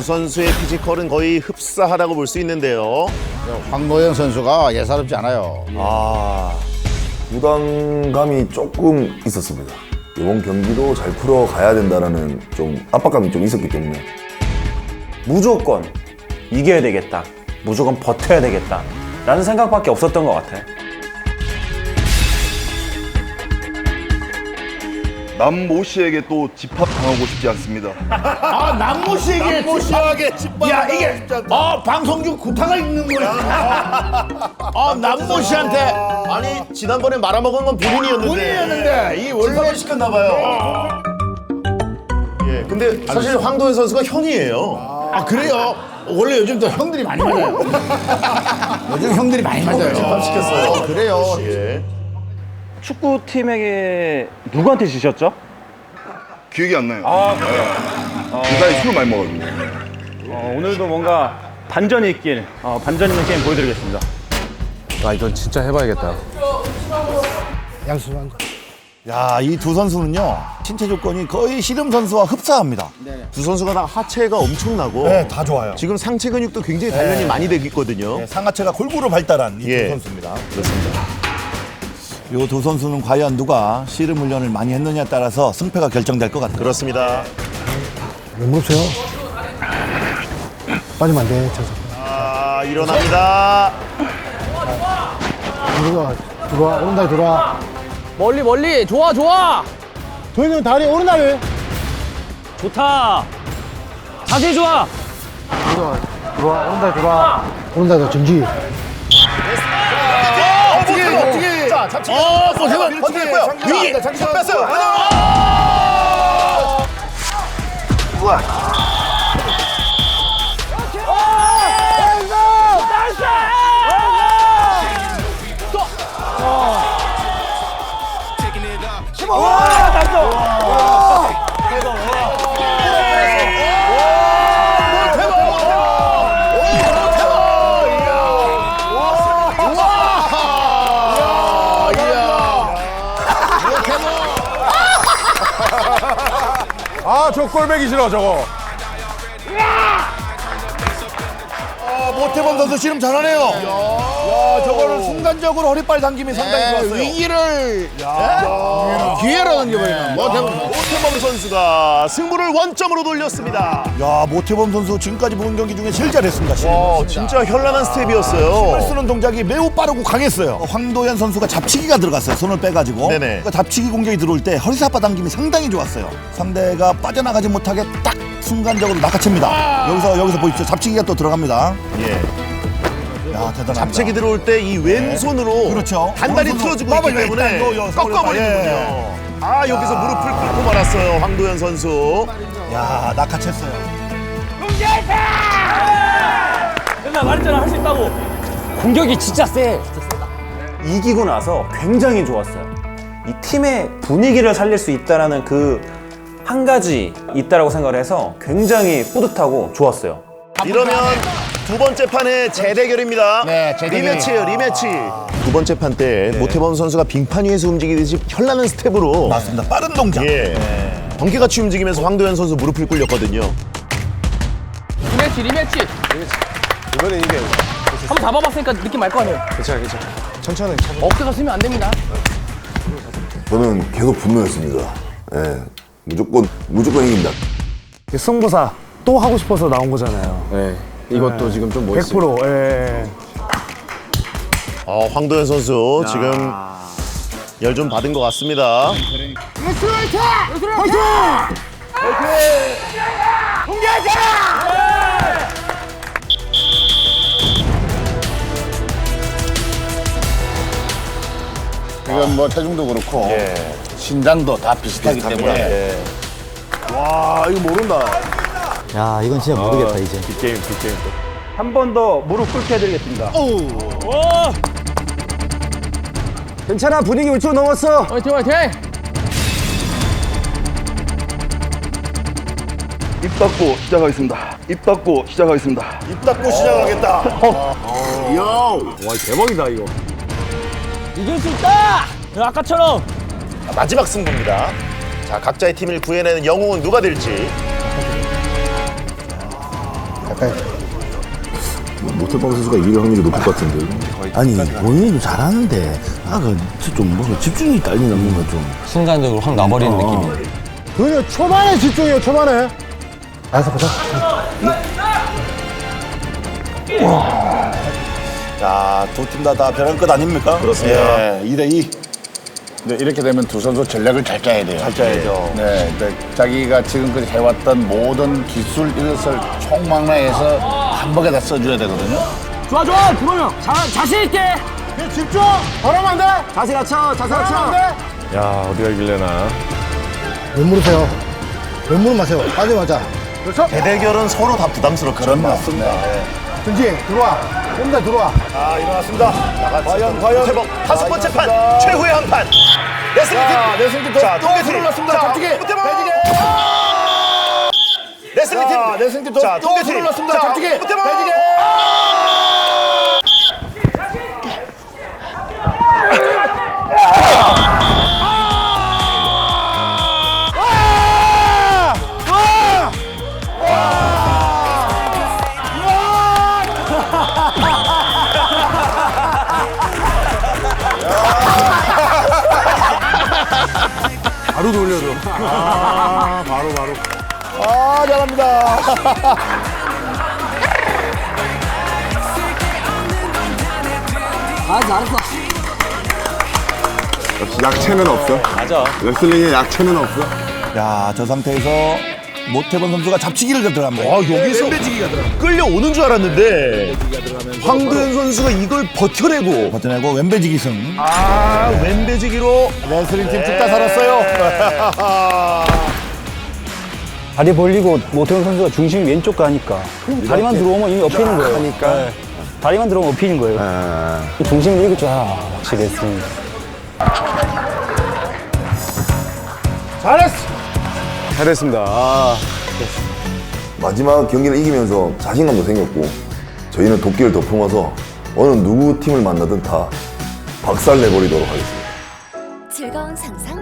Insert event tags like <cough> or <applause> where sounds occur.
두 선수의 피지컬은 거의 흡사하다고 볼 수 있는데요. 황노현 선수가 예사롭지 않아요. 아, 부담감이 조금 있었습니다. 이번 경기도 잘 풀어가야 된다는 좀 압박감이 좀 있었기 때문에 무조건 이겨야 되겠다. 무조건 버텨야 되겠다. 라는 생각밖에 없었던 것 같아 남모 씨에게 또 집합당하고 싶지 않습니다. 아 남모 씨에게 무시하게 집밥. 야 이게 어 방송 중 구타가 있는 거야. 아 남모 씨한테 아니 지난번에 말아먹은 건 본인이었는데. 본인이었는데 이 원래 시켰나 봐요. 예, 근데 사실 황도현 선수가 형이에요. 아 그래요? 원래 요즘 또 형들이 많이 맞아요. <laughs> 요즘 형들이 많이 맞아요. 시켰어요. 어, 그래요. 예. 축구팀에게 누구한테 지셨죠? 기억이 안 나요. 아, 그 사이 술 많이 먹었는데. 어, 오늘도 뭔가 반전이 있길 어, 반전 있는 게임 보여드리겠습니다. 아 이건 진짜 해봐야겠다. 야, 이 두 선수는요. 신체 조건이 거의 씨름 선수와 흡사합니다. 두 선수가 다 하체가 엄청나고 네, 다 좋아요. 지금 상체 근육도 굉장히 단련이 많이 되고 있거든요. 네, 상하체가 골고루 발달한 이 두 예. 선수입니다. 그렇습니다. 이두 선수는 과연 누가 씨름 훈련을 많이 했느냐에 따라서 승패가 결정될 것 같아요. 그렇습니다. 왜 물으세요? 빠지면 안 돼. 저 아, 일어납니다. 들어와, 들어와, 오른다리 들어와. 멀리 멀리 좋아 좋아 도현이 다리 오른다리. 좋다 자세 좋아 들어와, 들어와, 오른다리 들어와. 오른다리 정지. 어떻게? 자, 잡치. 어, 뭐 해봐. 했고요? 위에 장기 뺐어요. 아저 꼴배기 싫어 저거. 아, 모태범 선수 씨름 잘하네요. 야, 저거를 순간적으로 허리빨 당김이 상당히 좋았어요. 위기를 기회로 당겨버리는 모태범 선수. 오태범 선수가 승부를 원점으로 돌렸습니다. 야, 모태범 선수 지금까지 본 경기 중에 제일 잘했습니다. 와, 진짜 현란한 스텝이었어요. 쓰는 동작이 매우 빠르고 강했어요. 황도현 선수가 잡치기가 들어갔어요. 손을 빼가지고. 네네. 그러니까 잡치기 공격이 들어올 때 허리사파 당김이 상당히 좋았어요. 상대가 빠져나가지 못하게 딱 순간적으로 낚아챕니다. 여기서 여기서 보십시오. 잡치기가 또 들어갑니다. 예. 야 대단합니다. 잡채기 들어올 때 이 왼손으로 그렇죠. 단단히 오른손으로 틀어주고 있기 때문에 일단 요, 요, 꺾어버리는군요. 예. 아 여기서 무릎을 꿇고 말았어요 황도현 선수. 야 낚아챘어요. 맨날 말했잖아 할 수 있다고 공격이 진짜 세 이기고 나서 굉장히 좋았어요. 이 팀의 분위기를 살릴 수 있다라는 그 한 가지 있다라고 생각을 해서 굉장히 뿌듯하고 좋았어요. 이러면 두 번째 판의 재대결입니다. 네, 재대결. 리매치예요, 리매치. 두 번째 판 때 모태범 선수가 빙판 위에서 움직이듯이 현란한 스텝으로 맞습니다. 빠른 동작. 예. 번개같이 움직이면서 황도현 선수 무릎을 꿇렸거든요. 리매치 리매치 이번에 이게 한번 잡아봤으니까 느낌 알 거 아니에요 괜찮아 괜찮아. 천천히 천천히. 어깨가 쓰면 안 됩니다 저는 계속 분노했습니다. 예, 무조건 무조건 이긴다. 승부사 또 하고 싶어서 나온 거잖아요. 네. 이것도 지금 좀 멋있어. 100%. 예. 어, 황도현 선수 지금 열 좀 받은 것 같습니다. 이건 뭐 체중도 그렇고 신장도 다 비슷하기 때문에 와 이거 모른다. 야, 이건 진짜 모르겠다, 이제. 빅게임 빅게임 또. 한번 더 무릎 꿇게 해드리겠습니다. 괜찮아 분위기 우측 넘었어. 화이팅 화이팅 입 닫고 시작하겠습니다. 입 닫고 시작하겠습니다. 입 닫고 시작하겠다. 와 대박이다 이거. 이길 수 있다 아까처럼 마지막 승부입니다. 자 각자의 팀을 구해내는 영웅은 누가 될지. 모태범 선수가 이길 확률이 높을 것 같은데. 아니 본인도 잘하는데 아그좀 무슨 집중이 딸리는 건가 좀. 순간적으로 확 나버리는 느낌이. 그냥 초반에 집중해요 초반에 알았어 보자 자, 두팀 다 다 벼랑 끝 아닙니까? 그렇습니다. 예, 2대2. 네, 이렇게 되면 두 선수 전략을 잘 짜야 돼요. 잘 짜야죠. 네, 네, 자기가 지금까지 해왔던 모든 기술 이것을 총망라해서 한 번에 다 써줘야 되거든요. 좋아 좋아 그러면 자, 자신 있게. 집중 바라면 안돼 자세 낮춰, 자세. 안돼 야, 어디가 이길래나. 왼무릎 세요 왼무릎 마세요 빠지마자 그렇죠 대대결은 서로 다 부담스럽거든요. 그런 맞습니다. 전지 들어와 혼자 들어와 아, 일어났습니다. 과연, 과연. 태복 다섯 번째 판, 최후의 한 판. 레슬링 팀. 레슬링 팀 자, 또 동계 팀. 들어올랐습니다. 자, 갑자기. 매직에. 레슬링 팀. 자, 레슬링 팀 또, 자, 또 동계 팀. 들어올랐습니다. 자, 갑자기 무태범. 매 바로 돌려줘. 아, <laughs> 바로, 바로. 아, 잘합니다. 역시 약체는 없어. 맞아. 레슬링에 약체는 없어. 야, 저 상태에서 모태범 선수가 잡치기를 들어갑니다. 아, 여기서 끌려오는 줄 알았는데 황도현 선수가 이걸 버텨내고 버텨내고 왼배지기 승. 아, 왼배지기로 레슬링 팀 죽다 살았어요. 다리 벌리고 모태훈 선수가 중심이 왼쪽 가니까 다리만 들어오면 이미 엎이는 거예요. 하니까. 다리만 들어오면 엎이는 거예요. 중심을 잃고 아 확실히 했습니다. 잘했습니다. 아, 마지막 경기를 이기면서 자신감도 생겼고 저희는 도끼를 더 품어서 어느 누구 팀을 만나든 다 박살 내버리도록 하겠습니다. 즐거운 상상